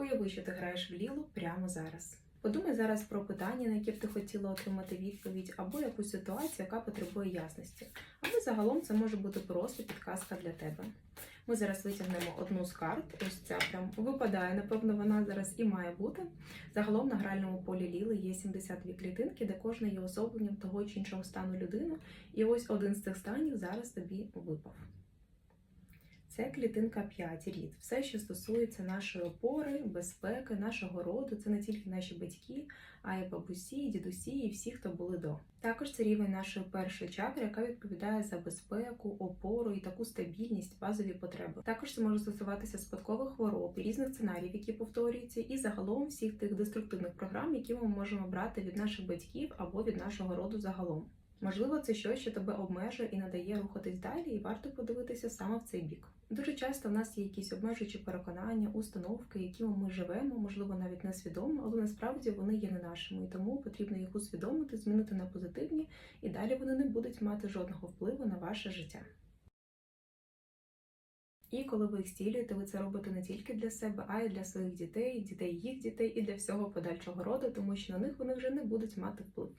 Уяви, що ти граєш в лілу прямо зараз. Подумай зараз про питання, на які б ти хотіла отримати відповідь, або якусь ситуацію, яка потребує ясності. Або загалом це може бути просто підказка для тебе. Ми зараз витягнемо одну з карт. Ось ця прям випадає, напевно, вона зараз і має бути. Загалом на гральному полі Ліли є 72 клітинки, де кожна є особленням того чи іншого стану людини. І ось один з цих станів зараз тобі випав. Це клітинка 5, рід. Все, що стосується нашої опори, безпеки, нашого роду, це не тільки наші батьки, а й бабусі, дідусі і всі, хто були до. Також це рівень нашої першої чакри, яка відповідає за безпеку, опору і таку стабільність, базові потреби. Також це може стосуватися спадкових хвороб різних сценаріїв, які повторюються, і загалом всіх тих деструктивних програм, які ми можемо брати від наших батьків або від нашого роду загалом. Можливо, це щось, що тебе обмежує і надає рухатись далі, і варто подивитися саме в цей бік. Дуже часто в нас є якісь обмежуючі переконання, установки, якими ми живемо, можливо, навіть несвідомо, але насправді вони є не нашими, і тому потрібно їх усвідомити, змінити на позитивні, і далі вони не будуть мати жодного впливу на ваше життя. І коли ви їх стілюєте, ви це робите не тільки для себе, а й для своїх дітей, дітей їх дітей і для всього подальшого роду, тому що на них вони вже не будуть мати вплив.